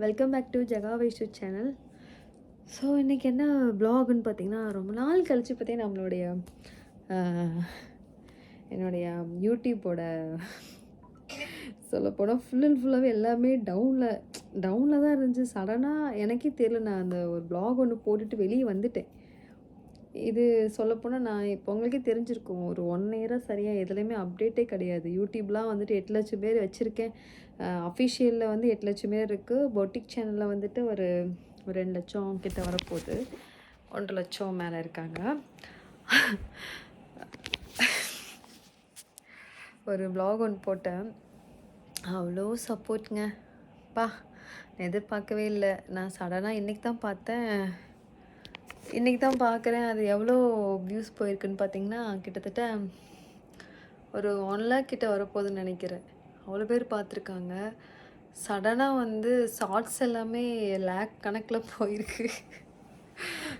Welcome back to Jega Vaishu channel so இன்றைக்கி என்ன ப்ளாக்னு பார்த்தீங்கன்னா ரொம்ப நாள் கழித்து பார்த்தீங்கன்னா நம்மளுடைய என்னுடைய யூடியூப்போட சொல்லப்போனால் ஃபுல் அண்ட் ஃபுல்லாகவே எல்லாமே டவுனில் டவுனில் தான் இருந்துச்சு. சடனாக எனக்கே தெரியல நான் அந்த ஒரு ப்ளாக் ஒன்று போட்டுட்டு வெளியே வந்துட்டேன். இது சொல்லப்போனால் நான் இப்போ உங்களுக்கே தெரிஞ்சிருக்கும். ஒரு ஒன் இயராக சரியாக எதுலேயுமே அப்டேட்டே கிடையாது. யூடியூப்லாம் வந்துட்டு எட்டு லட்சம் பேர் வச்சுருக்கேன். அஃபிஷியலில் வந்து எட்டு லட்சம் பேர் இருக்குது பொட்டிக் சேனலில் வந்துட்டு ஒரு ஒரு ரெண்டு லட்சம் கிட்ட வரப்போகுது. ஒன்றரை லட்சம் மேலே இருக்காங்க. ஒரு ப்ளாக் ஒன்று போட்டேன். அவ்வளோ சப்போர்ட்டுங்க பா நான் எதிர்பார்க்கவே இல்லை. நான் சடனாக இன்றைக்கி தான் பார்த்தேன். இன்றைக்கி தான் பார்க்குறேன். அது எவ்வளோ வியூஸ் போயிருக்குன்னு பார்த்தீங்கன்னா கிட்டத்தட்ட ஒரு ஒன் லேக் கிட்ட வரப்போகுதுன்னு நினைக்கிறேன். அவ்வளோ பேர் பார்த்துருக்காங்க. சடனாக வந்து ஷார்ட்ஸ் எல்லாமே லேக் கணக்கில் போயிருக்கு.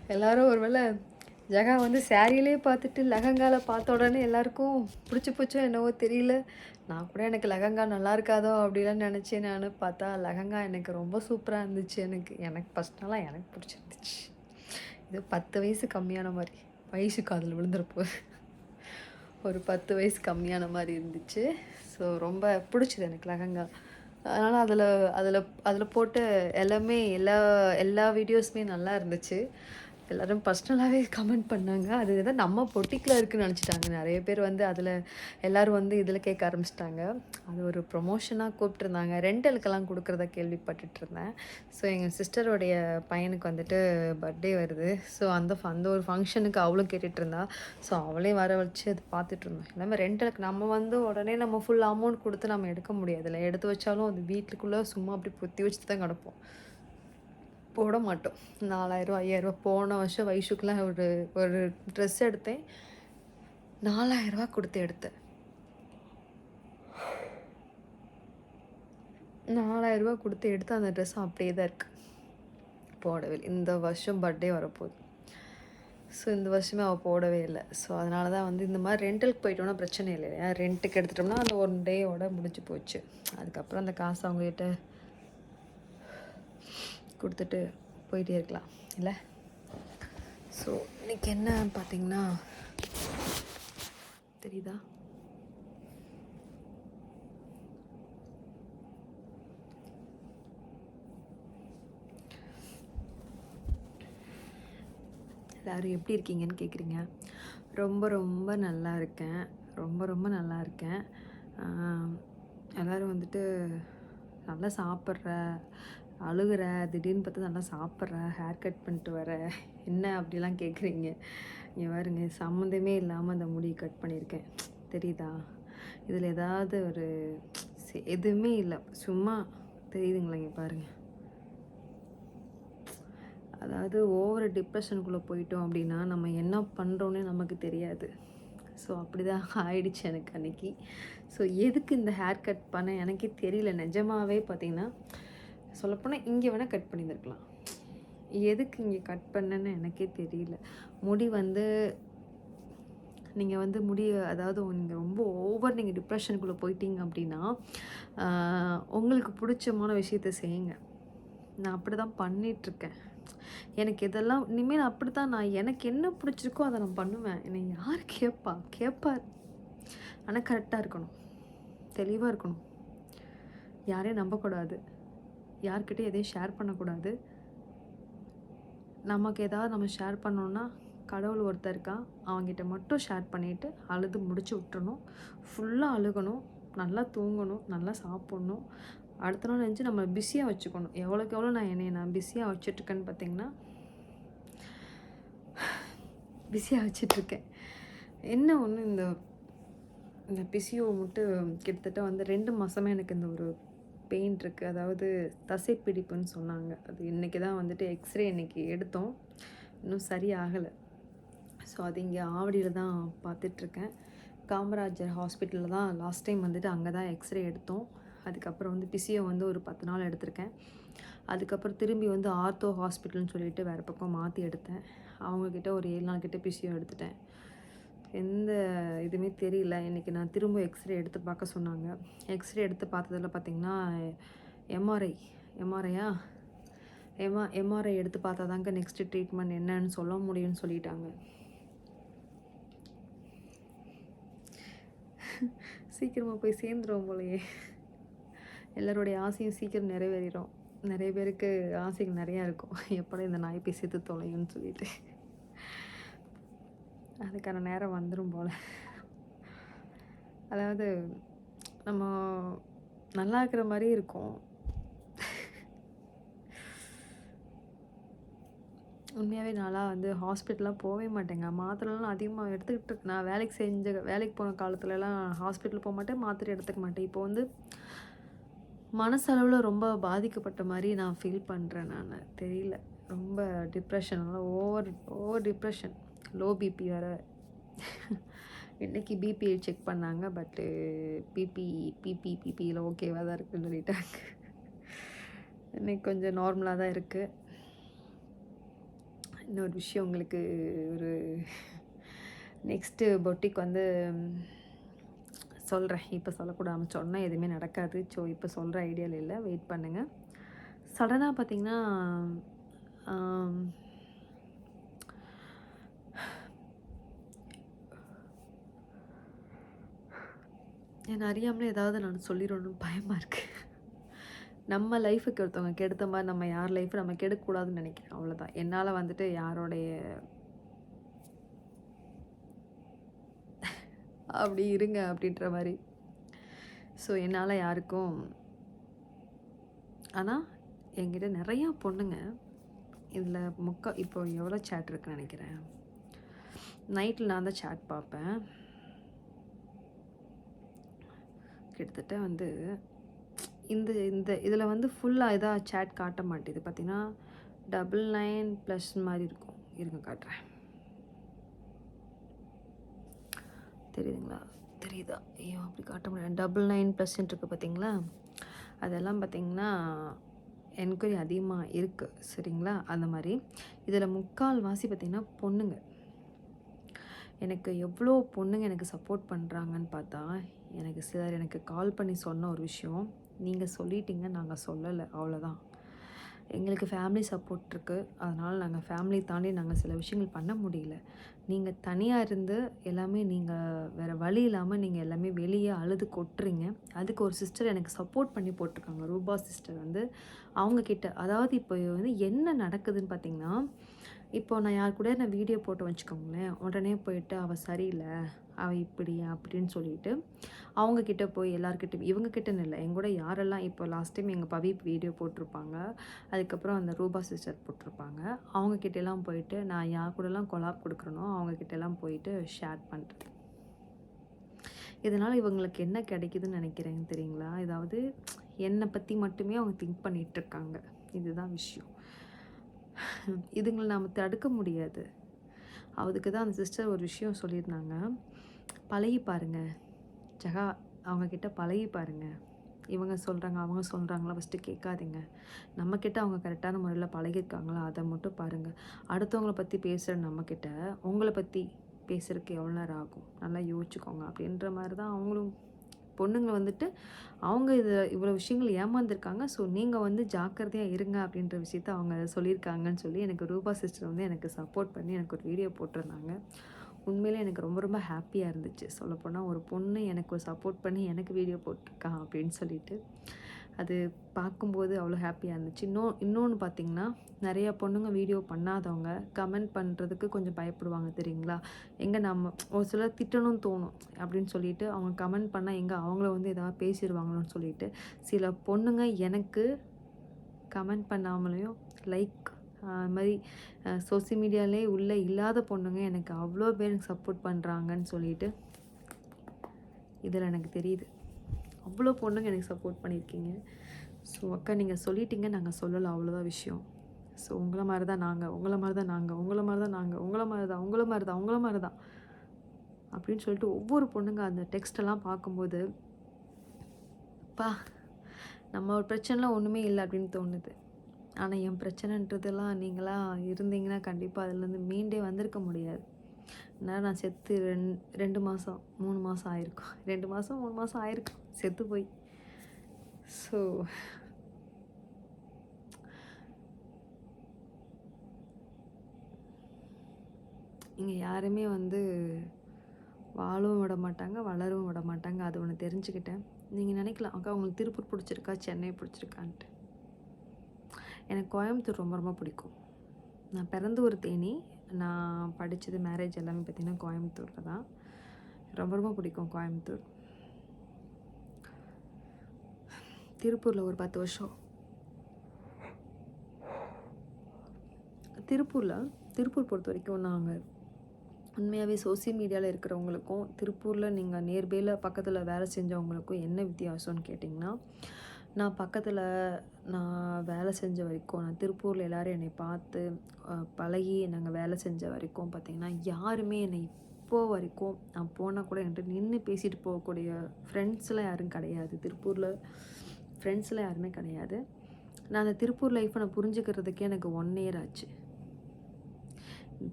எல்லாரும் ஒருவேளை ஜகா வந்து சேரீலே பார்த்துட்டு லெஹங்கால பார்த்த உடனே எல்லாருக்கும் பிடிச்சி பிடிச்சோ என்னவோ தெரியல. நான் கூட எனக்கு லெஹங்கா நல்லா இருக்காதோ அப்படிலாம் நினச்சேன் நான். பார்த்தா லெஹங்கா எனக்கு ரொம்ப சூப்பராக இருந்துச்சு எனக்கு. எனக்கு ஃபஸ்ட் எனக்கு பிடிச்சிருந்துச்சு. இது பத்து வயசு கம்மியான மாதிரி. வயசுக்கு அதில் விழுந்துருப்போம் ஒரு பத்து வயசு கம்மியான மாதிரி இருந்துச்சு. ஸோ ரொம்ப பிடிச்சிது எனக்கு லெஹங்கா அதனால் அதில் அதில் அதில் போட்ட எல்லாமே எல்லா எல்லா வீடியோஸுமே நல்லா இருந்துச்சு. எல்லோரும் பர்சனலாகவே கமெண்ட் பண்ணாங்க. அது எதாவது நம்ம பொட்டிக்கில் இருக்குன்னு நினச்சிட்டாங்க. நிறைய பேர் வந்து அதில் எல்லோரும் வந்து இதில் கேட்க ஆரம்பிச்சிட்டாங்க. அது ஒரு ப்ரொமோஷனாக கூப்பிட்ருந்தாங்க ரெண்டலுக்கெல்லாம் கொடுக்குறத கேள்விப்பட்டுட்டு இருந்தேன் ஸோ எங்கள் சிஸ்டருடைய பையனுக்கு வந்துட்டு பர்த்டே வருது. ஸோ அந்த அந்த ஒரு ஃபங்க்ஷனுக்கு அவளும் கேட்டுட்ருந்தா ஸோ அவளையும் வர வச்சு அது பார்த்துட்ருந்தோம் எல்லாமே ரெண்டலுக்கு நம்ம வந்து உடனே நம்ம ஃபுல் அமௌண்ட் கொடுத்து நம்ம எடுக்க முடியாதுல்ல. எடுத்து வச்சாலும் அது வீட்டுக்குள்ளே சும்மா அப்படி பொத்தி வச்சுட்டு தான் கிடப்போம். போட மாட்டோம் நாலாயிரம் ஐயாயிரரூவா போன வருஷம் வயசுக்குலாம் ஒரு ஒரு ட்ரெஸ் எடுத்தேன். நாலாயிரரூவா கொடுத்து எடுத்தேன். நாலாயிரரூவா கொடுத்து எடுத்து அந்த ட்ரெஸ் அப்படியே தான் இருக்குது போடவே இல்லை. இந்த வருஷம் பர்த்டே வரப்போகுது. ஸோ இந்த வருஷமே அவள் போடவே இல்லை. ஸோ அதனால தான் வந்து இந்த மாதிரி ரெண்டலுக்கு போயிட்டோன்னா பிரச்சனை இல்லை இல்லையா ரெண்ட்டுக்கு எடுத்துட்டோம்னா அந்த ஒன் டேயோட முடிஞ்சு போச்சு. அதுக்கப்புறம் அந்த காசு அவங்ககிட்ட கொடுத்துட்டு போயிட்டே இருக்கலாம் இல்லை? ஸோ இன்னைக்கு என்ன பார்த்தீங்கன்னா தெரியுதா? எல்லோரும் எப்படி இருக்கீங்கன்னு கேட்குறீங்க ரொம்ப ரொம்ப நல்லா இருக்கேன். ரொம்ப ரொம்ப நல்லா இருக்கேன். எல்லோரும் எல்லாரும் வந்துட்டு நல்லா சாப்பிட்ற அழுகுற திடீர்னு பார்த்து நல்லா சாப்பிட்ற ஹேர் கட் பண்ணிட்டு வர என்ன அப்படிலாம் கேட்குறீங்க இங்கே பாருங்க சம்மந்தமே இல்லாமல் அந்த முடியை கட் பண்ணியிருக்கேன். தெரியுதா? இதில் ஏதாவது ஒரு எதுவுமே இல்லை. சும்மா தெரியுதுங்களா இங்கே பாருங்கள் அதாவது ஓவர் டிப்ரெஷனுக்குள்ளே போயிட்டோம் அப்படின்னா நம்ம என்ன பண்ணுறோன்னே நமக்கு தெரியாது. ஸோ அப்படி தான் ஆயிடுச்சு எனக்கு அன்னைக்கு. ஸோ எதுக்கு இந்த ஹேர் கட் பண்ண? எனக்கே தெரியல. நிஜமாவே பார்த்தீங்கன்னா சொல்லப்போனால் இங்கே வேணால் கட் பண்ணியிருந்துருக்கலாம். எதுக்கு இங்கே கட் பண்ணேன்னு எனக்கே தெரியல. முடி வந்து நீங்கள் வந்து முடி அதாவது நீங்கள் ரொம்ப ஓவர் நீங்கள் டிப்ரெஷனுக்குள்ளே போயிட்டீங்க அப்படின்னா உங்களுக்கு பிடிச்சமான விஷயத்த செய்யுங்க. நான் அப்படி தான் பண்ணிகிட்ருக்கேன் எனக்கு இதெல்லாம் இனிமேல் அப்படி தான் நான் எனக்கு என்ன பிடிச்சிருக்கோ அதை நான் பண்ணுவேன். என்னை யார் கேட்பா கேட்பார் ஆனால் கரெக்டாக இருக்கணும். தெளிவாக இருக்கணும். யாரையும் நம்பக்கூடாது. யார்கிட்டையும் எதையும் ஷேர் பண்ணக்கூடாது. நமக்கு ஏதாவது நம்ம ஷேர் பண்ணோன்னா கடவுள் ஒருத்தர் இருக்கான் அவங்ககிட்ட மட்டும் ஷேர் பண்ணிவிட்டு அழுது முடிச்சு விட்டுறணும். ஃபுல்லாக அழுகணும். நல்லா தூங்கணும். நல்லா சாப்பிட்ணும். அடுத்த நாள் நினச்சி நம்ம பிஸியாக வச்சுக்கணும். எவ்வளோக்கு எவ்வளோ நான் என்னை நான் பிஸியாக வச்சுட்ருக்கேன்னு பார்த்திங்கன்னா பிஸியாக வச்சிட்ருக்கேன் என்ன ஒன்று இந்த இந்த பிசிஓ மட்டும் கிட்டத்தட்ட வந்து ரெண்டு மாதமே எனக்கு இந்த ஒரு பெயின் இருக்குது அதாவது தசைப்பிடிப்புன்னு சொன்னாங்க. அது இன்றைக்கி தான் வந்துட்டு எக்ஸ்ரே இன்னைக்கு எடுத்தோம். இன்னும் சரியாகலை. ஸோ அது இங்கே ஆவடியில் தான் பார்த்துட்ருக்கேன். காமராஜர் ஹாஸ்பிட்டலில் தான் லாஸ்ட் டைம் வந்துட்டு அங்கே தான் எக்ஸ்ரே எடுத்தோம். அதுக்கப்புறம் வந்து பிசியோ வந்து ஒரு பத்து நாள் எடுத்திருக்கேன். அதுக்கப்புறம் திரும்பி வந்து ஆர்த்தோ ஹாஸ்பிட்டல்னு சொல்லிட்டு வேறு பக்கம் மாற்றி எடுத்தேன். அவங்கக்கிட்ட ஒரு ஏழு நாள் கிட்டே பிசியோ எடுத்துட்டேன். எந்த இதுவுமே தெரியல. இன்றைக்கி நான் திரும்ப எக்ஸ்ரே எடுத்து பார்க்க சொன்னாங்க. எக்ஸ்ரே எடுத்து பார்த்ததில் பார்த்தீங்கன்னா எம்ஆர்ஐ எம்ஆர்ஐயா எம்ஆ எம்ஆர்ஐ எடுத்து பார்த்தா தாங்க நெக்ஸ்ட்டு ட்ரீட்மெண்ட் என்னன்னு சொல்ல முடியும்னு சொல்லிட்டாங்க. சீக்கிரமாக போய் சேர்ந்துடும் போலயே. எல்லாருடைய ஆசையும் சீக்கிரம் நிறைவேறிடும் நிறைய பேருக்கு ஆசைகள் நிறையா இருக்கும். எப்படா இந்த நாய் போய் சேர்த்து தொலையும்னு சொல்லிட்டு. அதுக்கான நேரம் வந்துடும் போல். அதாவது நம்ம நல்லா இருக்கிற மாதிரி இருக்கும். உண்மையாகவே நான்லாம் வந்து ஹாஸ்பிட்டல்லாம் போகவே மாட்டேங்க. மாத்திரைலாம் அதிகமாக எடுத்துக்கிட்டு இருக்கு நான் வேலைக்கு செஞ்ச வேலைக்கு போன காலத்துலலாம் ஹாஸ்பிட்டல் போக மாட்டேன் மாத்திரை எடுத்துக்க மாட்டேன். இப்போ வந்து மனசளவில் ரொம்ப பாதிக்கப்பட்ட மாதிரி நான் ஃபீல் பண்ணுறேன் நான். தெரியல. ரொம்ப depression over over depression low BP வேறு. இன்றைக்கி பிபி செக் பண்ணாங்க பட்டு பிபி பிபி பிபியில் ஓகேவாக தான் இருக்குன்னு சொல்லிட்டாங்க. இன்றைக்கி கொஞ்சம் நார்மலாக தான் இருக்குது இன்னொரு விஷயம் உங்களுக்கு ஒரு நெக்ஸ்ட்டு பொட்டிக் வந்து சொல்கிறேன் இப்போ சொல்லக்கூடாமல் சொன்னால் எதுவுமே நடக்காது. ஸோ இப்போ சொல்கிற ஐடியாவில் இல்லை. வெயிட் பண்ணுங்கள் சடனாக பார்த்தீங்கன்னா என்னை அறியாமலே ஏதாவது நான் சொல்லிடணும்னு பயமாக இருக்குது நம்ம லைஃபுக்கு ஒருத்தவங்க கெடுத்த மாதிரி நம்ம யார் லைஃப் நம்ம கெடுக்கக்கூடாதுன்னு நினைக்கிறேன் அவ்வளோதான் என்னால் வந்துட்டு யாரோடைய அப்படி இருங்க அப்படின்ற மாதிரி. ஸோ என்னால் யாருக்கும் ஆனால் என்கிட்ட நிறையா பொண்ணுங்க. இதில் முக்கா இப்போ எவ்வளோ சேட் இருக்குன்னு நினைக்கிறேன். நைட்டில் நான் தான் சேட் பார்ப்பேன். கிட்டத்தட்ட வந்து இந்த இந்த இதில் வந்து ஃபுல்லாக இதாக சேட் காட்ட மாட்டேது. பார்த்தீங்கன்னா டபுள் நைன் ப்ளஸ் மாதிரி இருக்கும். இருங்க காட்டுறேன். தெரியுதுங்களா? தெரியுதா? ஐயோ அப்படி காட்ட முடியாது. டபுள் நைன் ப்ளஸ்ன்ட்டு இருக்குது பார்த்தீங்களா அதெல்லாம் பார்த்திங்கன்னா என்கொயரி அதிகமாக இருக்குது சரிங்களா? அந்த மாதிரி. இதில் முக்கால் வாசி பார்த்திங்கன்னா பொண்ணுங்க. எனக்கு எவ்வளோ பொண்ணுங்க எனக்கு சப்போர்ட் பண்ணுறாங்கன்னு பார்த்தா எனக்கு சிலர் எனக்கு கால் பண்ணி சொன்ன ஒரு விஷயம். நீங்கள் சொல்லிட்டீங்க நாங்கள் சொல்லலை. அவ்வளோதான் எங்களுக்கு ஃபேமிலி சப்போர்ட் இருக்குது அதனால் நாங்கள் ஃபேமிலி தாண்டி நாங்கள் சில விஷயங்கள் பண்ண முடியல. நீங்கள் தனியாக இருந்து எல்லாமே நீங்கள் வேறு வழி இல்லாமல் நீங்கள் எல்லாமே வெளியே அழுது கொட்டுறீங்க. அதுக்கு ஒரு சிஸ்டர் எனக்கு சப்போர்ட் பண்ணி போட்டிருக்காங்க. ரூபா சிஸ்டர் வந்து அவங்கக்கிட்ட அதாவது இப்போ வந்து என்ன நடக்குதுன்னு பார்த்தீங்கன்னா இப்போ நான் யார் கூட நான் வீடியோ போட்டு வச்சுக்கோங்களேன். உடனே போயிட்டு அவள் சரியில்லை. அவள் இப்படி அப்படின்னு சொல்லிட்டு அவங்கக்கிட்ட போய் எல்லாருக்கிட்ட இவங்கக்கிட்டன்னு இல்லை எங்கூட யாரெல்லாம் இப்போ லாஸ்ட் டைம் எங்கள் பவி வீடியோ போட்டிருப்பாங்க அதுக்கப்புறம் அந்த ரூபா சிஸ்டர் போட்டிருப்பாங்க அவங்கக்கிட்டலாம் போயிட்டு நான் யார் கூடலாம் கொலாப் கொடுக்குறனோ அவங்கக்கிட்டலாம் போயிட்டு ஷேர் பண்ணுறது இதனால் இவங்களுக்கு என்ன கிடைக்குதுன்னு நினைக்கிறேங்க தெரியுங்களா? ஏதாவது என்னை பற்றி மட்டுமே அவங்க திங்க் பண்ணிகிட்ருக்காங்க. இதுதான் விஷயம். இதுங்களை நாம் தடுக்க முடியாது. அதுக்கு தான் அந்த சிஸ்டர் ஒரு விஷயம் சொல்லியிருந்தாங்க. பழகி பாருங்கள் ஜகா அவங்கக்கிட்ட பழகி பாருங்கள் இவங்க சொல்கிறாங்க அவங்க சொல்கிறாங்களா ஃபஸ்ட்டு கேட்காதீங்க. நம்மக்கிட்ட அவங்க கரெக்டான முறையில் பழகிருக்காங்களா அதை மட்டும் பாருங்கள் அடுத்தவங்கள பற்றி பேசுகிற நம்மக்கிட்ட உங்களை பற்றி பேசுகிறதுக்கு எவ்வளோ நேரம் ஆகும்? நல்லா யோசிச்சுக்கோங்க. அப்படின்ற மாதிரி தான் அவங்களும் பொண்ணுங்க வந்துட்டு அவங்க இது இவ்வளோ விஷயங்கள் ஏமாந்துருக்காங்க. ஸோ நீங்கள் வந்து ஜாக்கிரதையாக இருங்க அப்படின்ற விஷயத்த அவங்க சொல்லியிருக்காங்கன்னு சொல்லி எனக்கு ரூபா சிஸ்டர் வந்து எனக்கு சப்போர்ட் பண்ணி எனக்கு ஒரு வீடியோ போட்டிருந்தாங்க. உண்மையிலே எனக்கு ரொம்ப ரொம்ப ஹாப்பியாக இருந்துச்சு. சொல்லப்போனால் ஒரு பொண்ணு எனக்கு ஒரு சப்போர்ட் பண்ணி எனக்கு வீடியோ போட்டிருக்கான் அப்படின்னு சொல்லிட்டு. அது பார்க்கும்போது அவ்வளோ ஹாப்பியாக இருந்துச்சு. இன்னும் இன்னொன்று பார்த்திங்கன்னா நிறையா பொண்ணுங்க வீடியோ பண்ணாதவங்க கமெண்ட் பண்ணுறதுக்கு கொஞ்சம் பயப்படுவாங்க தெரியுங்களா? எங்கே நம்ம ஒரு சிலர் திட்டணும்னு தோணும் அப்படின்னு சொல்லிட்டு அவங்க கமெண்ட் பண்ணால் எங்கே அவங்கள வந்து எதாவது பேசிடுவாங்களோன்னு சொல்லிட்டு சில பொண்ணுங்க எனக்கு கமெண்ட் பண்ணாமலேயும் லைக் அது மாதிரி சோசியல் மீடியாலே உள்ளே இல்லாத பொண்ணுங்க எனக்கு அவ்வளோ பேர் எனக்கு சப்போர்ட் பண்ணுறாங்கன்னு சொல்லிட்டு இதில் எனக்கு தெரியுது. அவ்வளோ பொண்ணுங்க எனக்கு சப்போர்ட் பண்ணியிருக்கீங்க. ஸோ அக்கா நீங்கள் சொல்லிட்டீங்க நாங்கள் சொல்லலை அவ்வளோதான் விஷயம். ஸோ உங்களை மாதிரி தான் நாங்கள் உங்களை மாதிரி தான் நாங்கள் உங்களை மாதிரி தான் நாங்கள் உங்களை மாதிரி தான் உங்களை மாதிரி தான் உங்களை மாதிரி தான் அப்படின்னு சொல்லிட்டு ஒவ்வொரு பொண்ணுங்க அந்த டெக்ஸ்டெல்லாம் பார்க்கும்போது பா நம்ம ஒரு பிரச்சனைலாம் ஒன்றுமே இல்லை அப்படின்னு தோணுது. ஆனால் என் பிரச்சனைன்றதெல்லாம் நீங்களாம் இருந்தீங்கன்னா கண்டிப்பாக அதுலேருந்து மீண்டே வந்திருக்க முடியாது. அதனால் நான் செத்து ரெண் ரெண்டு மாதம் மூணு மாதம் ஆயிருக்கும். ரெண்டு மாதம் மூணு மாதம் ஆயிருக்கும். செத்து போய். ஸோ இங்கே யாருமே வந்து வாழவும் விட மாட்டாங்க வளரவும் விட மாட்டாங்க. அது ஒன்று தெரிஞ்சுக்கிட்டேன். நீங்கள் நினைக்கலாம் அக்கா உங்களுக்கு திருப்பூர் பிடிச்சிருக்கா? சென்னை பிடிச்சிருக்கான்ட்டு. எனக்கு கோயம்புத்தூர் ரொம்ப ரொம்ப பிடிக்கும். நான் பிறந்த ஒரு தேனி. நான் படித்தது மேரேஜ் எல்லாமே பார்த்திங்கன்னா கோயம்புத்தூரில் தான். ரொம்ப ரொம்ப பிடிக்கும் கோயம்புத்தூர். திருப்பூரில் ஒரு பத்து வருஷம். திருப்பூரில் திருப்பூர் பொறுத்த வரைக்கும் நாங்கள் உண்மையாகவே சோசியல் மீடியாவில் இருக்கிறவங்களுக்கும் திருப்பூரில் நீங்கள் நேர்பேல பக்கத்தில் வேலை செஞ்சவங்களுக்கும் என்ன வித்தியாசம்னு கேட்டிங்கன்னா நான் பக்கத்தில் நான் வேலை செஞ்ச வரைக்கும் நான் திருப்பூரில் எல்லோரும் என்னை பார்த்து பழகி நாங்கள் வேலை செஞ்ச வரைக்கும் பார்த்திங்கன்னா யாருமே என்னை இப்போ வரைக்கும் நான் போனால் கூட என்கிட்ட நின்று பேசிட்டு போகக்கூடிய ஃப்ரெண்ட்ஸ்லாம் யாரும் கிடையாது. திருப்பூரில் ஃப்ரெண்ட்ஸ்லாம் யாருமே கிடையாது. நான் அந்த திருப்பூர் லைஃப்பை நான் புரிஞ்சுக்கிறதுக்கே எனக்கு ஒன் இயர் ஆச்சு.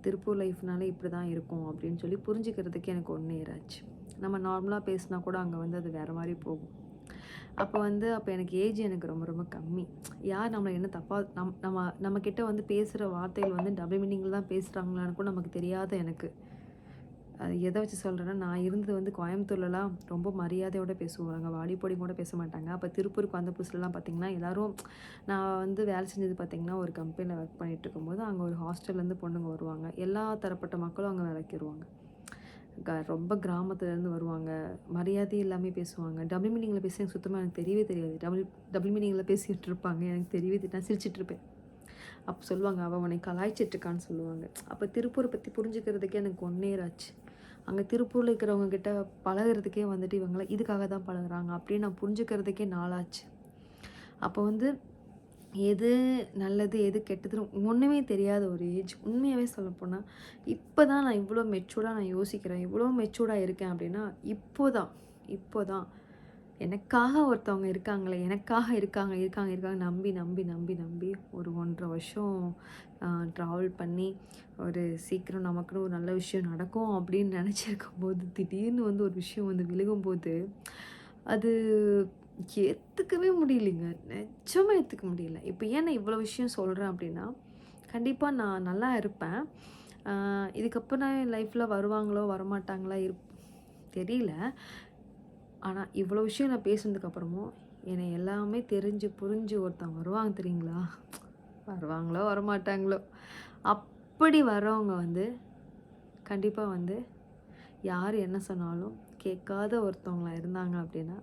திருப்பூர் லைஃப்னாலே இப்படி தான் இருக்கும் அப்படின்னு சொல்லி புரிஞ்சுக்கிறதுக்கே எனக்கு ஒன் இயர் ஆச்சு. நம்ம நார்மலாக பேசினா கூட அங்கே வந்து அது வேறு மாதிரி போகும். அப்போ வந்து அப்போ எனக்கு ஏஜ் எனக்கு ரொம்ப ரொம்ப கம்மி. யார் நம்மளை என்ன தப்பாக நம் நம்ம நம்மக்கிட்ட வந்து பேசுகிற வார்த்தைகள் வந்து டபுள் மீனிங்கில் தான் பேசுகிறாங்களான்னு கூட நமக்கு தெரியாத எனக்கு. அது எதை வச்சு சொல்கிறேன்னா நான் இருந்தது வந்து கோயம்புத்தூர்லலாம் ரொம்ப மரியாதையோட பேசுவாங்க. வாடிப்பொடி வாடி கூட பேச மாட்டாங்க. அப்போ திருப்பூருக்கு வந்த புதுசுலலாம் பார்த்திங்கன்னா எல்லாரும் நான் வந்து வேலை செஞ்சது பார்த்திங்கன்னா ஒரு கம்பெனியில் ஒர்க் பண்ணிகிட்டு இருக்கும்போது அங்கே ஒரு ஹாஸ்டல்லேருந்து பொண்ணுங்க வருவாங்க. எல்லா தரப்பட்ட மக்களும் அங்கே வேலைக்கு வருவாங்க. க ரொம்ப கிராமத்துலேருந்து வருவாங்க. மரியாதை எல்லாமே பேசுவாங்க. டபுள் மீனிங்கில் பேச எனக்கு சுத்தமாக எனக்கு தெரியவே தெரியாது. டபுள் டபுள் மீனிங்கில் பேசிகிட்டு இருப்பாங்க. எனக்கு தெரியவே நான் சிரிச்சிட்டு இருப்பேன். அப்போ சொல்லுவாங்க அவன் உன்னை கலாய்ச்சிட்டு இருக்கான்னு சொல்லுவாங்க. அப்போ திருப்பூரை பற்றி புரிஞ்சுக்கிறதுக்கே எனக்கு ஒன் இயர் ஆச்சு. அங்கே திருப்பூரில் இருக்கிறவங்க கிட்ட பழகுறதுக்கே வந்துட்டு இவங்களாம் இதுக்காக தான் பழகுறாங்க அப்படின்னு நான் புரிஞ்சுக்கிறதுக்கே நாளாச்சு. அப்போ வந்து எது நல்லது எது கெட்டதுன்னு ஒன்றுமே தெரியாத ஒரு ஏஜ் உண்மையாகவே சொல்லப்போனால் இப்போ தான் நான் இவ்வளோ மெச்சூர்டாக நான் யோசிக்கிறேன். இவ்வளோ மெச்சூர்டாக இருக்கேன் அப்படின்னா இப்போ தான் இப்போ தான் எனக்காக ஒருத்தவங்க இருக்காங்களே எனக்காக இருக்காங்க இருக்காங்க இருக்காங்க நம்பி நம்பி நம்பி நம்பி ஒரு ஒன்றரை வருஷம் ட்ராவல் பண்ணி ஒரு சீக்கிரம் நமக்குன்னு ஒரு நல்ல விஷயம் நடக்கும் அப்படின்னு நினச்சிருக்கும் போது திடீர்னு வந்து ஒரு விஷயம் வந்து விழுகும்போது அது ஏற்றுக்கவே முடியலைங்க. நிஜமாக ஏற்றுக்க முடியல. இப்போ ஏன் நான் இவ்வளோ விஷயம் சொல்கிறேன் அப்படின்னா கண்டிப்பாக நான் நல்லா இருப்பேன். இதுக்கப்புறம் இதுக்கப்புறம் என் லைஃப்பில் வருவாங்களோ வரமாட்டாங்களா இருப் தெரியல. ஆனால் இவ்வளோ விஷயம் நான் பேசுனதுக்கப்புறமும் என்னை எல்லாமே தெரிஞ்சு புரிஞ்சு ஒருத்தவங்க வருவாங்க தெரியுங்களா? வருவாங்களோ வரமாட்டாங்களோ? அப்படி வர்றவங்க வந்து கண்டிப்பாக வந்து யார் என்ன சொன்னாலும் கேட்காத ஒருத்தவங்களாக இருந்தாங்க அப்படின்னா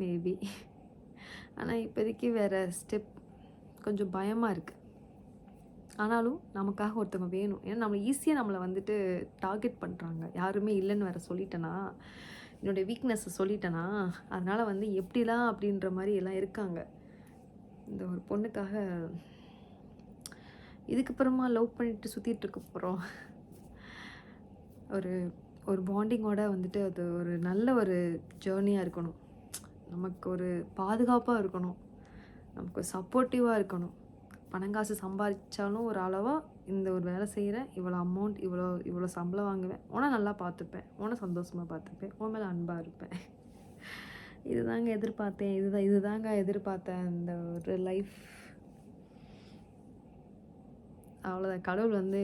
மேபி ஆனால் இப்போதைக்கு வேறு ஸ்டெப் கொஞ்சம் பயமாக இருக்குது ஆனாலும் நமக்காக ஒருத்தவங்க வேணும். ஏன்னா நம்மளை ஈஸியாக நம்மளை வந்துட்டு டார்கெட் பண்ணுறாங்க யாருமே இல்லைன்னு வேறு சொல்லிட்டேனா என்னுடைய வீக்னஸை சொல்லிட்டேனா அதனால் வந்து எப்படிலாம் அப்படின்ற மாதிரி எல்லாம் இருக்காங்க. இந்த ஒரு பொண்ணுக்காக இதுக்கப்புறமா லவ் பண்ணிட்டு சுற்றிட்டு இருக்க போகிறோம் ஒரு ஒரு பாண்டிங்கோட வந்துட்டு அது ஒரு நல்ல ஒரு ஜேர்னியாக இருக்கணும். நமக்கு ஒரு பாதுகாப்பாக இருக்கணும். நமக்கு ஒரு சப்போர்ட்டிவாக இருக்கணும். பணம் காசு சம்பாதிச்சாலும் ஒரு அளவாக இந்த ஒரு வேலை செய்கிறேன் இவ்வளோ அமௌண்ட் இவ்வளோ இவ்வளோ சம்பளம் வாங்குவேன். உன நல்லா பார்த்துப்பேன். உன சந்தோஷமாக பார்த்துப்பேன். உன் மேலே அன்பாக இருப்பேன். இதுதாங்க எதிர்பார்த்தேன். இதுதான் இதுதாங்க எதிர்பார்த்தேன் இந்த ஒரு லைஃப் அவ்வளோதான் கடவுள் வந்து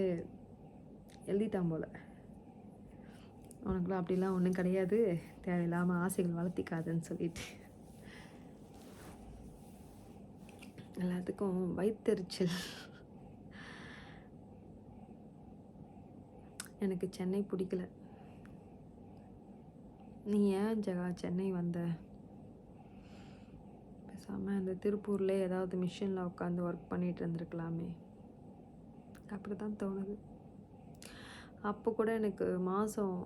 எழுதிட்டான் போல. உனக்குலாம் அப்படிலாம் ஒன்றும் கிடையாது. தேவையில்லாமல் ஆசைகள் வளர்த்திக்காதுன்னு சொல்லிட்டு. எல்லாத்துக்கும் வயிற்றுச்சல் எனக்கு சென்னை பிடிக்கல. நீ ஏன் ஜெகா சென்னை வந்த? பேசாமல் அந்த திருப்பூரில் ஏதாவது மிஷினில் உட்காந்து ஒர்க் பண்ணிகிட்டு இருந்திருக்கலாமே. அப்படி தான் தோணுது. அப்போ கூட எனக்கு மாதம்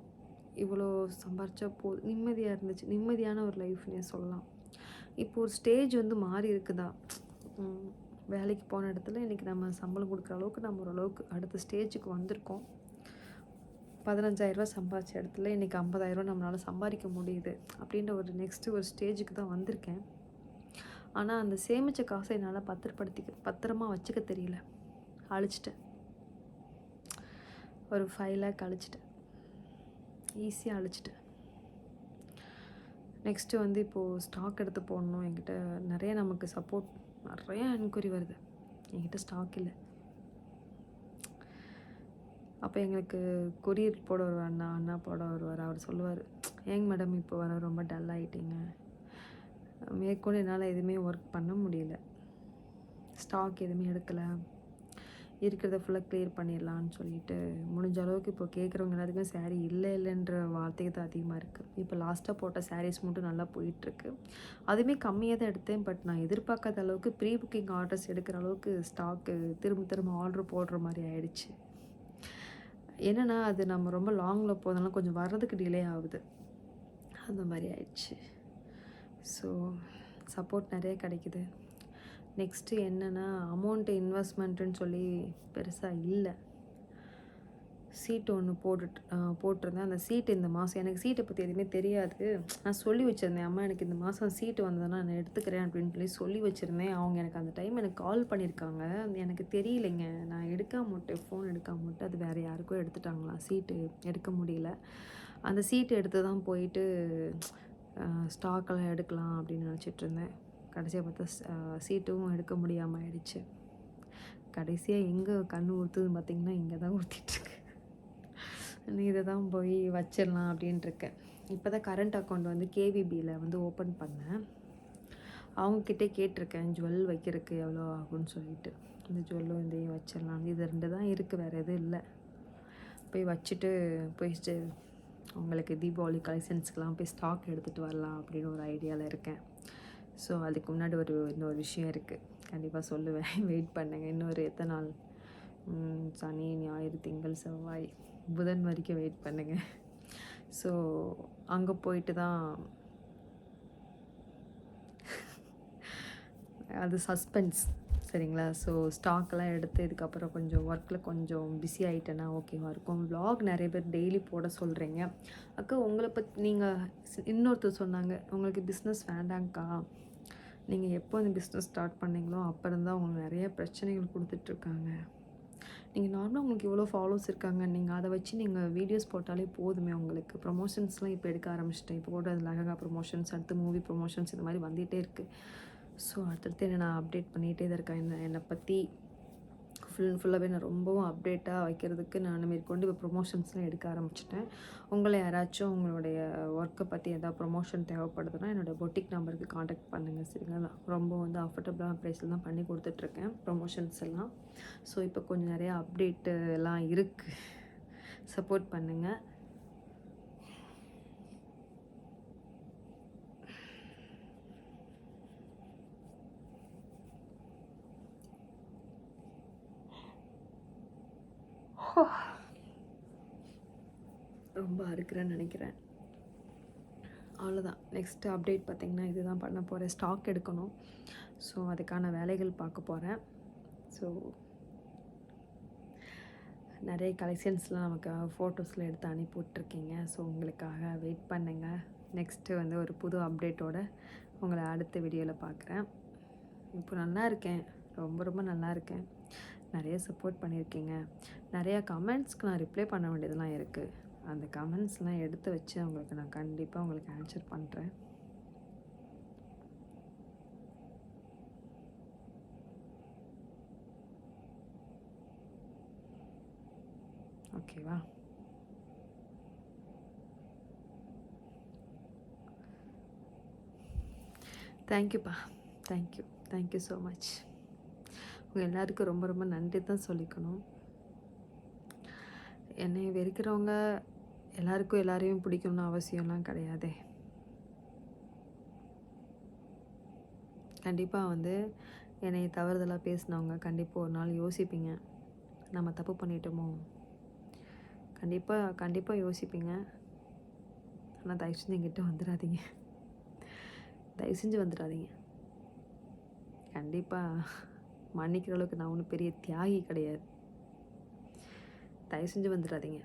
இவ்வளோ சம்பாரிச்சா போ நிம்மதியாக இருந்துச்சு. நிம்மதியான ஒரு லைஃப்னே சொல்லலாம். இப்போ ஒரு ஸ்டேஜ் வந்து மாறி இருக்குதா? வேலைக்கு போன இடத்துல இன்றைக்கி நம்ம சம்பளம் கொடுக்குற அளவுக்கு நம்ம ஓரளவுக்கு அடுத்த ஸ்டேஜுக்கு வந்திருக்கோம். பதினஞ்சாயிரரூபா சம்பாதிச்ச இடத்துல இன்றைக்கி ஐம்பதாயிரரூபா நம்மளால் சம்பாதிக்க முடியுது அப்படின்ற ஒரு நெக்ஸ்ட்டு ஒரு ஸ்டேஜுக்கு தான் வந்திருக்கேன். ஆனால் அந்த சேமித்த காசை என்னால் பத்திரப்படுத்திக்க பத்திரமா வச்சுக்க தெரியல. அழிச்சிட்டேன். ஒரு ஃபைவ் லேக் அழிச்சிட்டேன். ஈஸியாக அழிச்சிட்டேன். நெக்ஸ்ட்டு வந்து இப்போது ஸ்டாக் எடுத்து போடணும். என்கிட்ட நிறைய நமக்கு சப்போர்ட் நிறைய என்கொயரி வருது. என்கிட்ட ஸ்டாக் இல்லை. அப்போ எங்களுக்கு கொரியர் போட வருவார் அண்ணா அண்ணா போட வருவார் அவர் சொல்லுவார் ஏங்க மேடம் இப்போ வர ரொம்ப டல் ஆகிட்டீங்க மேற்கொண்டு என்னால் எதுவுமே ஒர்க் பண்ண முடியல. ஸ்டாக் எதுவுமே எடுக்கலை. இருக்கிறத ஃபுல்லாக க்ளியர் பண்ணிடலான்னு சொல்லிட்டு முடிஞ்ச அளவுக்கு இப்போ கேட்குறவங்க எல்லாத்துக்குமே சாரீ இல்லை இல்லைன்ற வார்த்தைக்கு தான் அதிகமாக இருக்குது இப்போ லாஸ்ட்டாக போட்ட சாரீஸ் மட்டும் நல்லா போயிட்டுருக்கு. அதுவுமே கம்மியாக தான் எடுத்தேன் பட் நான் எதிர்பார்க்காத அளவுக்கு ப்ரீ புக்கிங் ஆர்டர்ஸ் எடுக்கிற அளவுக்கு ஸ்டாக்கு திரும்ப திரும்ப ஆர்டர் போடுற மாதிரி ஆயிடுச்சு. என்னென்னா அது நம்ம ரொம்ப லாங்கில் போதெல்லாம் கொஞ்சம் வர்றதுக்கு டிலே ஆகுது. அந்த மாதிரி ஆயிடுச்சு. ஸோ சப்போர்ட் நிறைய கிடைக்குது. நெக்ஸ்ட்டு என்னென்னா அமௌண்ட்டு இன்வெஸ்ட்மெண்ட்டுன்னு சொல்லி பெருசாக இல்லை. சீட்டு ஒன்று போட்டுட்டு போட்டிருந்தேன். அந்த சீட்டு இந்த மாதம் எனக்கு சீட்டை பற்றி எதுவுமே தெரியாது. நான் சொல்லி வச்சுருந்தேன் அம்மா எனக்கு இந்த மாதம் சீட்டு வந்ததுன்னா நான் எடுத்துக்கிறேன் அப்படின்னு சொல்லி சொல்லி வச்சுருந்தேன். அவங்க எனக்கு அந்த டைம் எனக்கு கால் பண்ணியிருக்காங்க. எனக்கு தெரியலைங்க. நான் எடுக்காம மட்டும் ஃபோன் எடுக்காம விட்டு அது வேறு யாருக்கும் எடுத்துட்டாங்களாம் சீட்டு எடுக்க முடியல. அந்த சீட்டு எடுத்து தான் போயிட்டு ஸ்டாக்கெல்லாம் எடுக்கலாம் அப்படின்னு நினச்சிட்டு இருந்தேன். கடைசியாக பார்த்தா சீட்டும் எடுக்க முடியாமல் ஆயிடுச்சு கடைசியாக எங்கே கண் ஊற்றுதுன்னு பார்த்தீங்கன்னா இங்கே தான் ஊற்றிட்டுருக்கு நீ இதை தான் போய் வச்சிடலாம் அப்படின்ட்டுருக்கேன். இப்போ தான் கரண்ட் அக்கௌண்ட் வந்து கேவிபியில் வந்து ஓப்பன் பண்ணேன். அவங்கக்கிட்டே கேட்டிருக்கேன் ஜுவல் வைக்கிறதுக்கு எவ்வளோ ஆகும்னு சொல்லிட்டு. இந்த ஜுவல்லும் இதையும் வச்சிடலாம். இது ரெண்டு தான் இருக்குது வேறு எதுவும் இல்லை. போய் வச்சுட்டு போயிட்டு உங்களுக்கு தீபாவளி கலெக்ஷன்ஸ்க்கெலாம் போய் ஸ்டாக் எடுத்துகிட்டு வரலாம் அப்படின்னு ஒரு ஐடியாவில் இருக்கேன். ஸோ அதுக்கு முன்னாடி ஒரு இன்னொரு விஷயம் இருக்குது கண்டிப்பாக சொல்லுவேன். வெயிட் பண்ணுங்கள் இன்னொரு எத்தனை நாள்? சனி ஞாயிறு திங்கள் செவ்வாய். புதன் வரைக்கும் வெயிட் பண்ணுங்கள் ஸோ அங்கே போயிட்டு தான் அது சஸ்பென்ஸ் சரிங்களா? ஸோ ஸ்டாக்கெல்லாம் எடுத்து இதுக்கப்புறம் கொஞ்சம் ஒர்க்கில் கொஞ்சம் பிஸி ஆகிட்டேன்னா ஓகேவா இருக்கும். விலாக் நிறைய பேர் டெய்லி போட சொல்கிறீங்க அக்கா உங்களை பற்றி நீங்கள் இன்னொருத்தர் சொன்னாங்க உங்களுக்கு பிஸ்னஸ் வேண்டாங்க்கா நீங்கள் எப்போ இந்த பிஸ்னஸ் ஸ்டார்ட் பண்ணீங்களோ அப்போ இருந்தால் உங்களுக்கு நிறைய பிரச்சனைகள் கொடுத்துட்ருக்காங்க. நீங்கள் நார்மலாக உங்களுக்கு இவ்வளோ ஃபாலோஸ் இருக்காங்க. நீங்கள் அதை வச்சு நீங்கள் வீடியோஸ் போட்டாலே போதுமே உங்களுக்கு. ப்ரொமோஷன்ஸ்லாம் இப்போ எடுக்க ஆரம்பிச்சிட்டேன். இப்போ கூட லககா ப்ரொமோஷன்ஸ் அடுத்து மூவி ப்ரொமோஷன்ஸ் இந்த மாதிரி வந்துகிட்டே இருக்குது ஸோ அடுத்தடுத்து என்ன நான் அப்டேட் பண்ணிகிட்டே தான் இருக்கேன். என்ன என்னை பற்றி ஃபுல் அண்ட் ஃபுல்லாகவே நான் ரொம்பவும் அப்டேட்டாக வைக்கிறதுக்கு நான் மேற்கொண்டு இப்போ ப்ரொமோஷன்ஸ்லாம் எடுக்க ஆரம்பிச்சிட்டேன். உங்களை யாராச்சும் உங்களுடைய ஒர்க்கை பற்றி எதாவது ப்ரொமோஷன் தேவைப்படுதுன்னா என்னோடய பொட்டிக் நம்பருக்கு காண்டாக்ட் பண்ணுங்கள் சரிங்களா? ரொம்ப வந்து அஃபர்டபுளான ப்ரைஸில் தான் பண்ணி கொடுத்துட்ருக்கேன் ப்ரொமோஷன்ஸ் எல்லாம். ஸோ இப்போ கொஞ்சம் நிறையா அப்டேட்டு எல்லாம் இருக்குது சப்போர்ட் பண்ணுங்கள் ரொம்ப அறுக்கிறேன்னு நினைக்கிறேன். அவ்வளோதான் நெக்ஸ்ட்டு அப்டேட் பார்த்திங்கன்னா இதுதான் பண்ண போகிறேன் ஸ்டாக் எடுக்கணும். ஸோ அதுக்கான வேலைகள் பார்க்க போகிறேன் ஸோ நிறைய கலெக்ஷன்ஸ்லாம் நமக்கு ஃபோட்டோஸில் எடுத்து அனுப்பி விட்ருக்கீங்க ஸோ உங்களுக்காக வெயிட் பண்ணுங்கள் நெக்ஸ்ட்டு வந்து ஒரு புது அப்டேட்டோட உங்களை அடுத்த வீடியோவில் பார்க்குறேன். இப்போ நல்லா இருக்கேன். ரொம்ப ரொம்ப நல்லா இருக்கேன். நிறைய சப்போர்ட் பண்ணியிருக்கீங்க. நிறையா கமெண்ட்ஸ்க்கு நான் ரிப்ளை பண்ண வேண்டியதெல்லாம் இருக்குது அந்த கமெண்ட்ஸ்லாம் எடுத்து வச்சு அவங்களுக்கு நான் கண்டிப்பாக உங்களுக்கு ஆன்சர் பண்ணுறேன் ஓகேவா தேங்க்யூப்பா தேங்க்யூ தேங்க்யூ ஸோ மச் உங்கள் எல்லாருக்கும் ரொம்ப ரொம்ப நன்றி தான் சொல்லிக்கணும். என்னை வெறுக்கிறவங்க எல்லாருக்கும் எல்லாரையும் பிடிக்கணும்னு அவசியம்லாம் கிடையாதே. கண்டிப்பாக வந்து என்னை தவறுதலாக பேசினவங்க கண்டிப்பாக ஒரு நாள் யோசிப்பீங்க. நம்ம தப்பு பண்ணிட்டோமோ? கண்டிப்பாக கண்டிப்பாக யோசிப்பீங்க. ஆனால் தயவு செஞ்சு எங்கிட்ட வந்துடாதீங்க. தயவு செஞ்சு வந்துடாதீங்க. கண்டிப்பாக மன்னிக்கிற அளவுக்கு நான் ஒன்றும் பெரிய தியாகி கிடையாது. தயவு செஞ்சு வந்துடாதீங்க.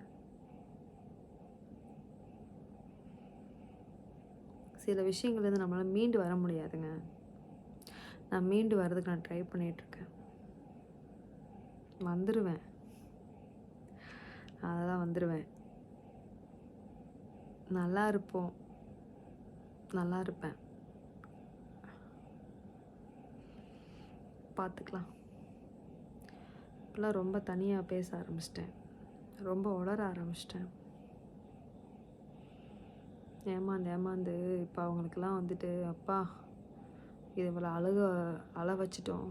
சில விஷயங்கள்லேருந்து நம்மளால் மீண்டு வர முடியாதுங்க. நான் மீண்டு வர்றதுக்கு நான் ட்ரை பண்ணிகிட்ருக்கேன் வந்துடுவேன் அதெல்லாம் வந்துடுவேன் நல்லா இருப்போம். நல்லா இருப்பேன். பார்த்துக்கலாம். இப்போலாம் ரொம்ப தனியாக பேச ஆரம்பிச்சிட்டேன். ரொம்ப உளர ஆரம்பிச்சிட்டேன். ஏமாந்து ஏமாந்து இப்போ அவங்களுக்கெல்லாம் வந்துட்டு அப்பா இது இவ்வளோ அழுக அழ வச்சிட்டோம்.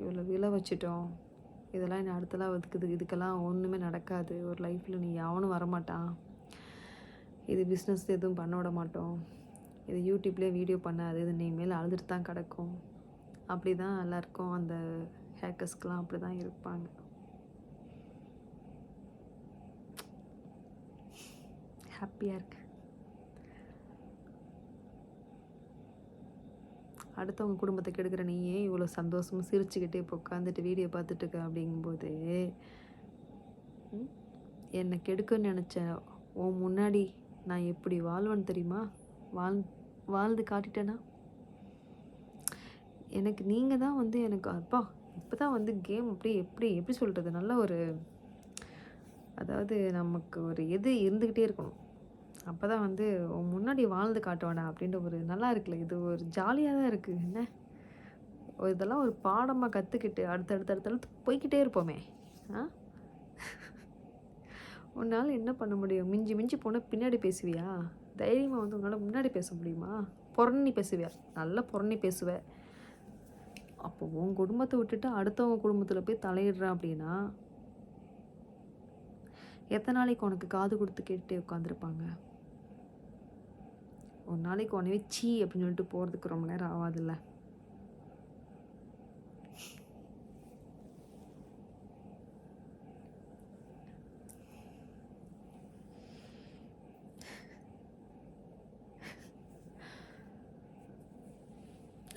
இவ்வளோ விழ வச்சிட்டோம். இதெல்லாம் என்னை அடுத்தலாம் வதுக்குது இதுக்கெல்லாம் ஒன்றுமே நடக்காது. ஒரு லைஃப்பில் நீ எவனும் வரமாட்டான். இது பிஸ்னஸ் எதுவும் பண்ண விட மாட்டோம். இது யூடியூப்லேயே வீடியோ பண்ணாது. இது நீ மேலே அழுதுட்டு தான் கிடக்கும். அப்படி தான் எல்லாருக்கும் அந்த ஹேக்கர்ஸ்க்கெலாம் அப்படி தான் இருப்பாங்க. ஹாப்பியாக இருக்கு. அடுத்தவங்க குடும்பத்தை கெடுக்கிற நீயே இவ்வளோ சந்தோஷமாக சிரிச்சுக்கிட்டே இப்போ உட்காந்துட்டு வீடியோ பார்த்துட்டு இருக்க அப்படிங்கும்போது என்னை கெடுக்கன்னு நினச்ச உன் முன்னாடி நான் எப்படி வாழ்வேன்னு தெரியுமா? வாழ் வாழ்ந்து காட்டிட்டேனா? எனக்கு நீங்கள் தான் வந்து எனக்கு அப்பா இப்போ தான் வந்து கேம் அப்படியே எப்படி எப்படி சொல்கிறது நல்ல ஒரு அதாவது நமக்கு ஒரு எது இருந்துக்கிட்டே இருக்கணும். அப்போ தான் வந்து உன் முன்னாடி வாழ்ந்து காட்டுவானா அப்படின்ற ஒரு நல்லா இருக்குல்ல? இது ஒரு ஜாலியாக தான் இருக்குது என்ன? இதெல்லாம் ஒரு பாடமாக கற்றுக்கிட்டு அடுத்தடுத்த அடுத்தடுத்து போய்க்கிட்டே இருப்போமே. ஆ? உன்னால் என்ன பண்ண முடியும்? மிஞ்சி மிஞ்சி போனால் பின்னாடி பேசுவியா? தைரியமாக வந்து உன்னால் முன்னாடி பேச முடியுமா? புறணி பேசுவியா? நல்லா புறணி பேசுவ. அப்போ உன் குடும்பத்தை விட்டுட்டு அடுத்தவங்க குடும்பத்தில் போய் தலையிடுற அப்படின்னா எத்தனை நாளைக்கு உனக்கு காது கொடுத்து கேட்டுட்டே உட்காந்துருப்பாங்க ஒரு நாளைக்கு உடனே சீ அப்படின்னு சொல்லிட்டு போகிறதுக்கு ரொம்ப நேரம் ஆகாதுல்ல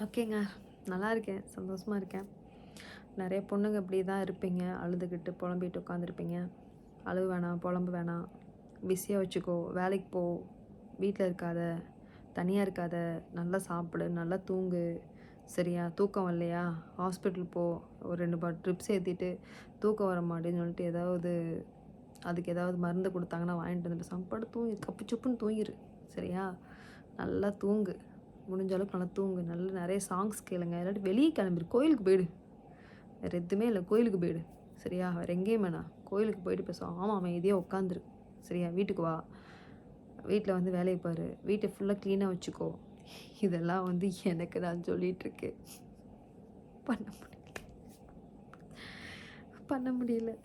ஓகேங்க. நல்லா இருக்கேன். சந்தோஷமாக இருக்கேன். நிறைய பொண்ணுங்க இப்படி தான் இருப்பீங்க. அழுதுகிட்டு புலம்பிட்டு உட்காந்துருப்பீங்க அழுவு வேணாம் புலம்பு வேணாம். பிஸியாக வச்சுக்கோ. வேலைக்கு போ. வீட்டில் இருக்காத. தனியாக இருக்காத. நல்லா சாப்பிடு. நல்லா தூங்கு. சரியா? தூக்கம் வரலையா? ஹாஸ்பிட்டல் போ. ஒரு ரெண்டு பா ட்ரிப்ஸ் ஏற்றிட்டு தூக்கம் வர மாட்டேன்னு சொல்லிட்டு ஏதாவது அதுக்கு ஏதாவது மருந்து கொடுத்தாங்கன்னா வாங்கிட்டு வந்துட்டு சாப்பாடு. தூங்கி கப்பு சுப்புன்னு தூங்கிடு சரியா? நல்லா தூங்கு. முடிஞ்ச அளவுக்கு நல்லா தூங்கு நல்லா நிறைய சாங்ஸ் கேளுங்க. இல்லாட்டி வெளியே கிளம்பிடு கோயிலுக்கு போயிடு. வேறு எதுவுமே இல்லை. கோயிலுக்கு போயிடு. சரியா? வேறு எங்கேயும் வேணாம். கோயிலுக்கு போயிட்டு பேசுவோம் ஆமாம் அமைதியாக உட்காந்துரு. சரியா? வீட்டுக்கு வா. வீட்டில் வந்து வேலையை பாரு. வீட்டை ஃபுல்லாக க்ளீனாக வச்சுக்கோ. இதெல்லாம் வந்து எனக்கு நான் சொல்லிகிட்ருக்கு பண்ண முடியல. பண்ண முடியல.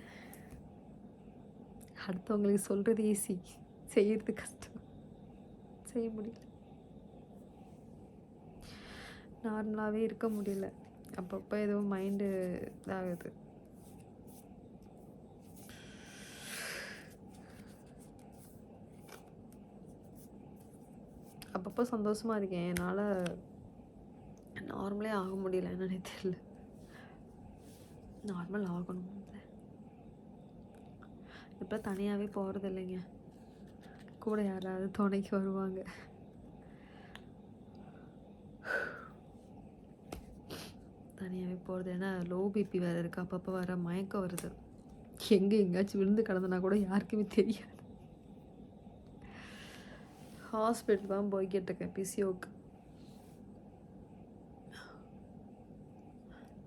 அடுத்தவங்களுக்கு சொல்கிறது ஈஸி செய்கிறது கஷ்டம். செய்ய முடியல. நார்மலாகவே இருக்க முடியல. அப்பப்போ எதுவும் மைண்டு இதாகுது. அப்பப்போ சந்தோஷமாக இருக்கேன். என்னால் நார்மலே ஆக முடியல. என்னன்னே தெரியல. நார்மல் ஆகணும். இப்போ தனியாகவே போகிறது இல்லைங்க கூட யாராவது துணைக்கு வருவாங்க. தனியாகவே போகிறது ஏன்னா லோ பிபி வேறு இருக்குது அப்பப்போ வர மயக்கம் வருது. எங்கே எங்கேயாச்சும் விழுந்து கிடந்தனா கூட யாருக்குமே தெரியாது. ஹாஸ்பிட்டல் தான் போய்கிட்டு இருக்கேன் பிசிஓக்கு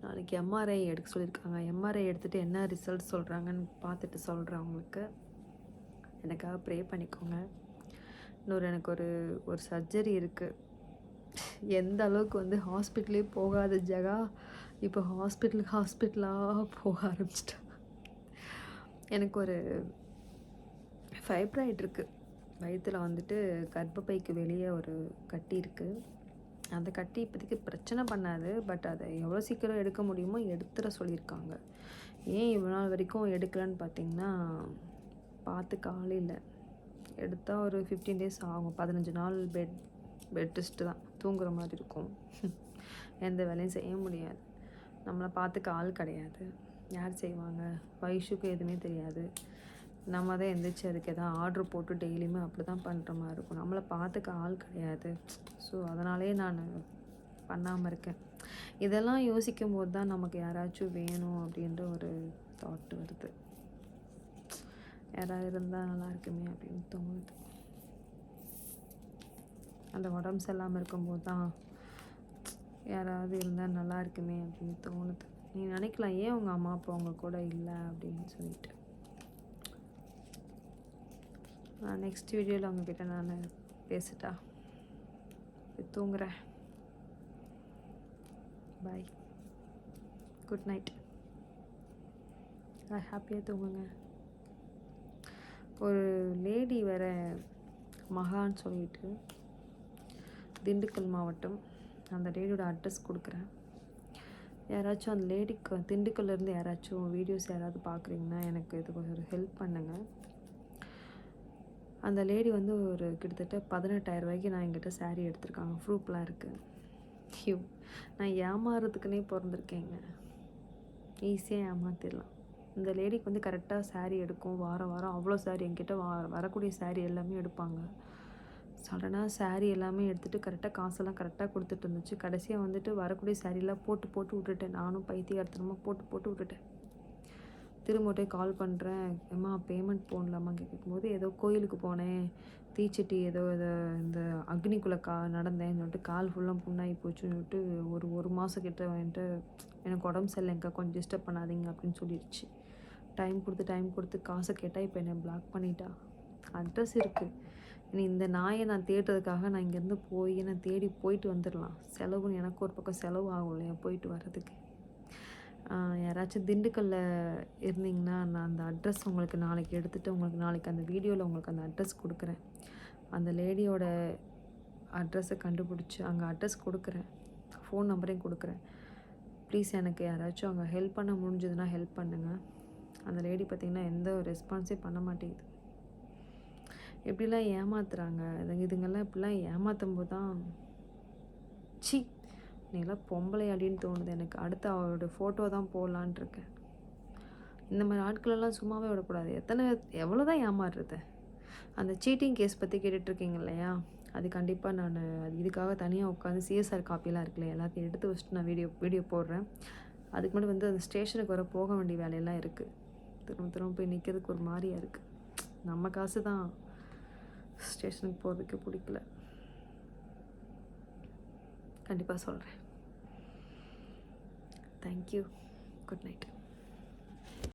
நாளைக்கு எம்ஆர்ஐ எடுக்க சொல்லியிருக்காங்க. எம்ஆர்ஐ எடுத்துகிட்டு என்ன ரிசல்ட் சொல்கிறாங்கன்னு பார்த்துட்டு சொல்கிறேன் அவங்களுக்கு எனக்காக ப்ரே பண்ணிக்கோங்க. இன்னொரு எனக்கு ஒரு ஒரு சர்ஜரி இருக்குது எந்த அளவுக்கு வந்து ஹாஸ்பிட்டலே போகாத ஜகா இப்போ ஹாஸ்பிட்டல் ஹாஸ்பிட்டலாக போக ஆரம்பிச்சிட்டா. எனக்கு ஒரு ஃபைப்ராய்ட் இருக்குது வயிற்றில் வந்துட்டு கர்ப்பப்பைக்கு வெளியே ஒரு கட்டி இருக்குது அந்த கட்டி இப்போதைக்கு பிரச்சனை பண்ணாது பட் அதை எவ்வளோ சீக்கிரம் எடுக்க முடியுமோ எடுத்துட சொல்லியிருக்காங்க. ஏன் இவ்வளோ நாள் வரைக்கும் எடுக்கலன்னு பார்த்தீங்கன்னா பார்த்து காலையில் இல்லை. எடுத்தால் ஒரு ஃபிஃப்டீன் டேஸ் ஆகும். பதினஞ்சு நாள் பெட் பெட் ரெஸ்ட்டு தான். தூங்குற மாதிரி இருக்கும். எந்த வேலையும் செய்ய முடியாது. நம்மளை பார்த்துக்க ஆள் கிடையாது. யார் செய்வாங்க? வயசுக்கு எதுவுமே தெரியாது. நம்ம தான் எந்திரிச்சு அதுக்கு எதாவது ஆர்டர் போட்டு டெய்லியுமே அப்படி தான் பண்ணுற மாதிரி இருக்கும். நம்மளை பார்த்துக்க ஆள் கிடையாது. ஸோ அதனாலே நான் பண்ணாமல் இருக்கேன். இதெல்லாம் யோசிக்கும் போது தான் நமக்கு யாராச்சும் வேணும் அப்படின்ற ஒரு தாட் வருது. யாராவது இருந்தால் நல்லா இருக்குமே அப்படின்னு தோணுது. அந்த உடம்பு சரியில்லாமல் இருக்கும்போது தான் யாராவது இருந்தால் நல்லா இருக்குமே அப்படின்னு தோணுது. நீ நினைக்கலாம் ஏன் உங்கள் அம்மா அப்பா உங்க கூட இல்லை அப்படின்னு சொல்லிட்டு. நான் நெக்ஸ்ட் வீடியோவில் உங்ககிட்ட நான் பேசிட்டா தூங்குறேன். பாய் குட் நைட் ஹாப்பியாக தூங்குங்க. ஒரு லேடி வர மகான்னு சொல்லிட்டு திண்டுக்கல் மாவட்டம். அந்த லேடியோட அட்ரஸ் கொடுக்குறேன். யாராச்சும் அந்த லேடிக்கு திண்டுக்கல்லேருந்து யாராச்சும் வீடியோஸ் யாராவது பார்க்குறீங்கன்னா எனக்கு இது ஒரு ஹெல்ப் பண்ணுங்கள் அந்த லேடி வந்து ஒரு கிட்டத்தட்ட பதினெட்டாயிரம் ரூபாய்க்கு நான் என்கிட்ட சாரீ எடுத்திருக்காங்க. ப்ரூஃப்லாம் இருக்குது ஐயோ நான் ஏமாறுறதுக்குனே பிறந்திருக்கேங்க. ஈஸியாக ஏமாத்திடலாம் இந்த லேடிக்கு வந்து கரெக்டாக சாரீ எடுக்கும். வாரம் வாரம் அவ்வளோ சாரீ என்கிட்ட வா வரக்கூடிய சாரீ எல்லாமே எடுப்பாங்க. சடனாக saree எல்லாமே எடுத்துகிட்டு கரெக்டாக காசெல்லாம் கரெக்டாக கொடுத்துட்டு இருந்துச்சு. கடைசியாக வந்துட்டு வரக்கூடிய சாரீலாம் போட்டு போட்டு விட்டுட்டேன். நானும் பைத்தியகாரத்தனமாக போட்டு போட்டு விட்டுட்டேன். திரும்பட்டே கால் பண்ணுறேன் அம்மா பேமெண்ட் போடலாமா கேட்கும்போது ஏதோ கோயிலுக்கு போனேன். தீச்சட்டி ஏதோ இதை இந்த அக்னிக்குள்ளே கா நடந்தேன் சொல்லிட்டு கால் ஃபுல்லாக புண்ணாகி போச்சுன்னு சொல்லிட்டு ஒரு ஒரு மாதம் கிட்ட வந்துட்டு எனக்கு உடம்பு சரியில்லைங்க்கா கொஞ்சம் டிஸ்டர்ப் பண்ணாதீங்க அப்படின்னு சொல்லிடுச்சு. டைம் கொடுத்து டைம் கொடுத்து காசை கேட்டால் இப்போ என்னை பிளாக் பண்ணிட்டா. அட்ரஸ் இருக்குது இனி இந்த நாயை நான் தேடுறதுக்காக நான் இங்கேருந்து போய் நான் தேடி போயிட்டு வந்துடலாம். செலவுன்னு எனக்கு ஒரு பக்கம் செலவு ஆகும் இல்லையா போயிட்டு வர்றதுக்கு. யாராச்சும் திண்டுக்கல்ல இருந்தீங்கன்னா நான் அந்த அட்ரஸ் உங்களுக்கு நாளைக்கு எடுத்துகிட்டு உங்களுக்கு நாளைக்கு அந்த வீடியோவில் உங்களுக்கு அந்த அட்ரஸ் கொடுக்குறேன். அந்த லேடியோட அட்ரஸை கண்டுபிடிச்சி அங்கே அட்ரஸ் கொடுக்குறேன். ஃபோன் நம்பரையும் கொடுக்குறேன். ப்ளீஸ் எனக்கு யாராச்சும் அங்கே ஹெல்ப் பண்ண முடிஞ்சதுன்னா ஹெல்ப் பண்ணுங்கள் அந்த லேடி பார்த்திங்கன்னா எந்த ஒரு ரெஸ்பான்ஸே பண்ண மாட்டேங்குது. எப்படிலாம் ஏமாத்துறாங்க? இதுங்க இதுங்கெல்லாம் இப்படிலாம் ஏமாத்தும் போது தான் சி நீங்களாம் பொம்பளை அப்படின்னு தோணுது எனக்கு. அடுத்து அவரோட ஃபோட்டோ தான் போடலான் இருக்கேன் இந்த மாதிரி ஆட்களெல்லாம் சும்மாவே விடக்கூடாது. எத்தனை எவ்வளோ தான் ஏமாறுறது? அந்த சீட்டிங் கேஸ் பற்றி கேட்டுட்ருக்கீங்க இல்லையா? அது கண்டிப்பாக நான் அது இதுக்காக தனியாக உட்காந்து சிஎஸ்ஆர் காப்பிலாம் இருக்குல்ல எல்லாத்தையும் எடுத்து வச்சுட்டு நான் வீடியோ வீடியோ போடுறேன். அதுக்கு முன்னாடி வந்து அந்த ஸ்டேஷனுக்கு வர போக வேண்டிய வேலையெல்லாம் இருக்குது திரும்ப திரும்ப போய் நிற்கிறதுக்கு ஒரு மாதிரியாக இருக்குது நம்ம காசு தான் ஸ்டேஷனுக்கு போகிறதுக்கு பிடிக்கல. கண்டிப்பாக சொல்கிறேன் தேங்க்யூ குட் நைட்